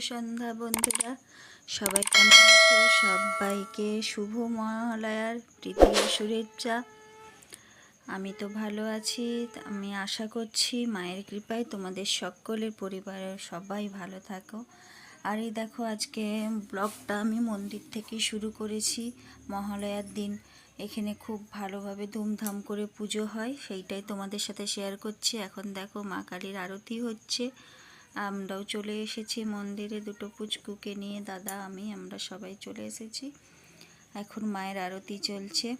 সন্ধ্যা বন্ধুরা। সবাই কেমন আছো? সবাইকে শুভ মহালয়ার প্রীতি শুভেচ্ছা। আমি তো ভালো আছি। আমি আশা করছি মায়ের কৃপায় তোমাদের সকলের পরিবারের সবাই ভালো থাকো। আর এই দেখো, আজকে ব্লগটা আমি মন্দির থেকে শুরু করেছি, মহালয়ার দিন। এখানে খুব ভালোভাবে ধুমধাম করে পুজো হয়, সেইটাই তোমাদের সাথে শেয়ার করছি। এখন দেখো মা কালীর আরতি হচ্ছে। আমরাও চলে এসেছি মন্দিরে দুটো পুচকুকে নিয়ে। দাদা, আমি, আমরা সবাই চলে এসেছি। এখন মায়ের আরতি চলছে।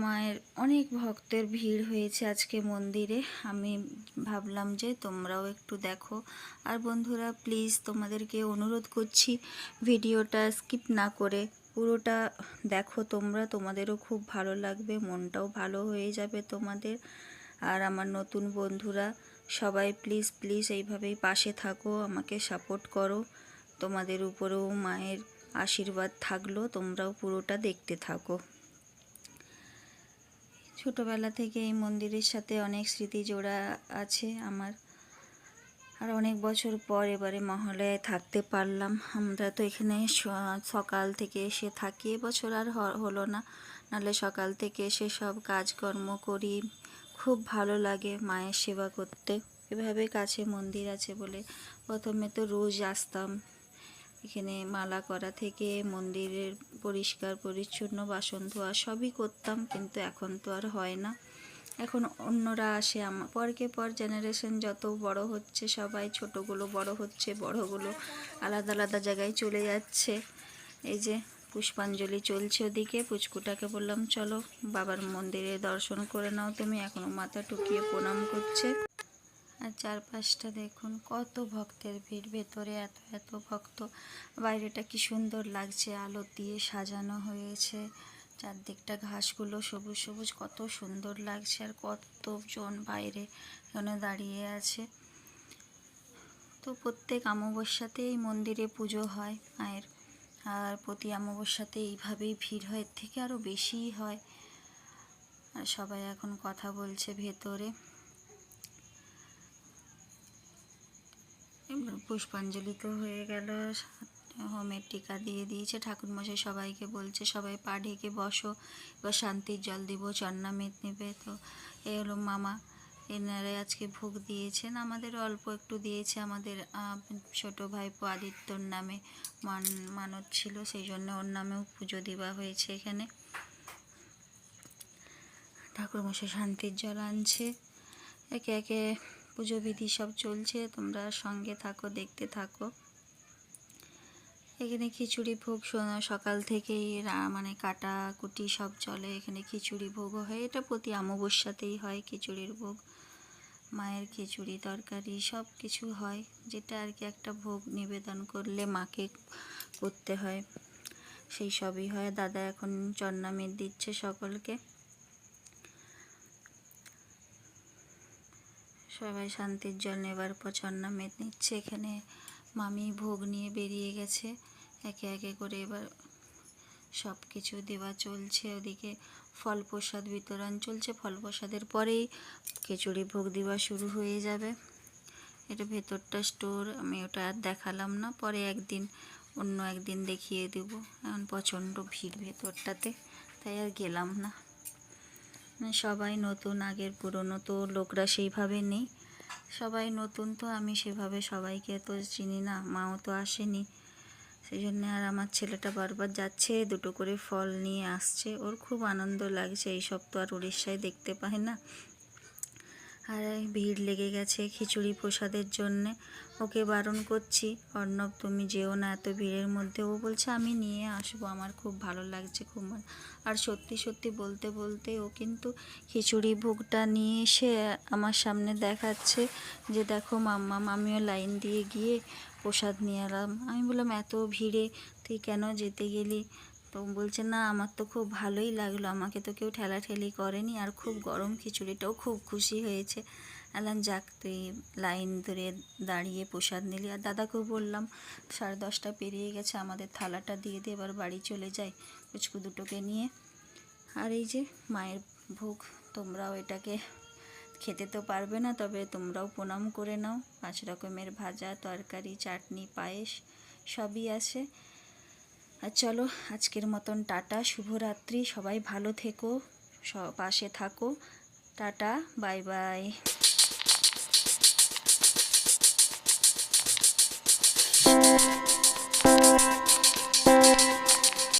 মায়ের অনেক ভক্তের ভিড় হয়েছে আজকে মন্দিরে। আমি ভাবলাম যে তোমরাও একটু দেখো। আর বন্ধুরা প্লিজ তোমাদেরকে অনুরোধ করছি, ভিডিওটা স্কিপ না করে পুরোটা দেখো তোমরা। তোমাদেরও খুব ভালো লাগবে, মনটাও ভালো হয়ে যাবে তোমাদের। আর আমার নতুন বন্ধুরা সবাই প্লিজ প্লিজ এইভাবেই পাশে থাকো, আমাকে সাপোর্ট করো। তোমাদের উপরেও মায়ের আশীর্বাদ থাকল, তোমরাও পুরোটা দেখতে থাকো। ছোটোবেলা থেকে এই মন্দিরের সাথে অনেক স্মৃতি জোড়া আছে আমার। আর অনেক বছর পর এবারে মহালয়ায় থাকতে পারলাম। আমরা তো এখানে সকাল থেকে এসে থাকি, এবছর আর হলো না। নাহলে সকাল থেকে এসে সব কাজকর্ম করি। খুব ভালো লাগে মায়ের সেবা করতে। এভাবে কাছে মন্দির আছে বলে প্রথমে তো রোজ আসতাম। এখানে মালা করা থেকে মন্দিরের পরিষ্কার, পরিচ্ছন্ন, বাসন ধোয়া সবই করতাম কিন্তু এখন তো আর হয় না। এখন অন্যরা আসে আমার পরকে পর জেনারেশন যত বড় হচ্ছে সবাই ছোটগুলো বড় হচ্ছে, বড়গুলো আলাদা আলাদা জায়গায় চলে যাচ্ছে। এই যে পুষ্পাঞ্জলি চলছে ওদিকে। পুচকুটাকে বললাম, চলো, বাবার মন্দিরে দর্শন করে নাও তুমি। এখনও মাথা টুকিয়ে প্রণাম করছে। আর চারপাশটা দেখুন, কত ভক্তের ভিড়, ভেতরে এত এত ভক্ত। বাইরেটা কি সুন্দর লাগছে, আলো দিয়ে সাজানো হয়েছে। চারদিকটা ঘাসগুলো সবুজ সবুজ, কত সুন্দর লাগছে আর কতজন বাইরে এখানে দাঁড়িয়ে আছে। তো প্রত্যেক অমাবস্যাতে এই মন্দিরে পুজো হয়, মায়ের আর প্রতি অমাবস্যাতে এইভাবেই ভিড় হয়, এর থেকে আরও বেশিই হয়। আর সবাই এখন কথা বলছে ভেতরে। পুষ্পাঞ্জলি তো হয়ে গেল, হোমের টিকা দিয়ে দিয়েছে, ঠাকুরমশাই সবাইকে বলছে, সবাই পা ঢেকে বসো, এবার শান্তির জল দিব চন্নামেদ নেবে, তো এ হলো মামা। এনারা আজকে ভোগ দিয়েছেন। আমাদের অল্প একটু দিয়েছে আমাদের ছোট ভাইপো আদিত্যর নামে মান, মানত ছিল, সেই জন্য ওর নামেও পুজো দেওয়া হয়েছে এখানে। ঠাকুরমশাই শান্তির জল আনছে। একে একে পুজো বিধি সব চলছে, তোমরা সঙ্গে থাকো, দেখতে থাকো। এখানে খিচুড়ি ভোগ সকাল থেকেই মানে কাটা কুটি সব চলে, এখানে খিচুড়ি ভোগও হয়। এটা প্রতি অমাবস্যাতেই হয় খিচুড়ির ভোগ। মায়ের খিচুড়ি, তরকারি সব কিছু হয়, যেটা আর কি একটা ভোগ নিবেদন করলে মাকে করতে হয়। সেই সবই হয়। দাদা এখন চন্নামের দিচ্ছে সকলকে। সবাই শান্তির জল নেবার পর চন্নামেদ নিচ্ছে। এখানে মামি ভোগ নিয়ে বেরিয়ে গেছে। একে একে করে এবার সব কিছু দেওয়া চলছে। ওদিকে ফল প্রসাদ বিতরণ চলছে। ফল প্রসাদের পরেই খিচুড়ি ভোগ দেওয়া শুরু হয়ে যাবে। এটা ভেতরটা স্টোর আমি ওটা আর দেখালাম না। পরে একদিন, অন্য একদিন দেখিয়ে দেব। এখন প্রচণ্ড ভিড় ভেতরটাতে, তাই আর গেলাম না। মানে সবাই নতুন, আগের পুরনো তো লোকরা সেইভাবে নেই। সবাই নতুন তো, আমি সেভাবে সবাইকে তো চিনি না, মাও তো আসেনি। সেই জন্যে আর আমার ছেলেটা বারবার যাচ্ছে, দুটো করে ফল নিয়ে আসছে। ওর খুব আনন্দ লাগছে, এইসব তো আর উড়িষ্যায় দেখতে পায় না। আর ভিড় লেগে গেছে খিচুড়ি প্রসাদের জন্যে। ওকে বারণ করছি, অর্ণব তুমি যেও না এত ভিড়ের মধ্যে। ও বলছে, আমি নিয়ে আসব, আমার খুব ভালো লাগছে খুব। আর সত্যি সত্যি বলতে বলতে ও কিন্তু খিচুড়ি ভোগটা নিয়ে এসে আমার সামনে দেখাচ্ছে যে, দেখো মাম্মা আমিও লাইন দিয়ে গিয়ে প্রসাদ নিয়ে এলাম। আমি বললাম, এত ভিড়ে তুই কেন যেতে গেলি? তো বলছে, না, আমার তো খুব ভালোই লাগল। আমাকে তো কেউ ঠেলাঠেলি করেনি আর খুব গরম খিচুড়িটাও খুব খুশি হয়েছে। আলাম যাক, তুই লাইন ধরে দাঁড়িয়ে প্রসাদ নিলি। আর দাদাকেও বললাম, সাড়ে দশটা পেরিয়ে গেছে, আমাদের থালাটা দিয়ে দিয়ে এবার বাড়ি চলে যাই পুচকু দুটোকে নিয়ে। আর এই যে মায়ের ভোগ, তোমরাও এটাকে খেতে তো পারবে না, তবে তোমরাও প্রণাম করে নাও। পাঁচ রকমের ভাজা, তরকারি, চাটনি, পায়েস, সবই আছে। আর চলো আজকের মতন টাটা শুভরাত্রি সবাই ভালো থেকো পাশে থাকো টাটা বাই বাই।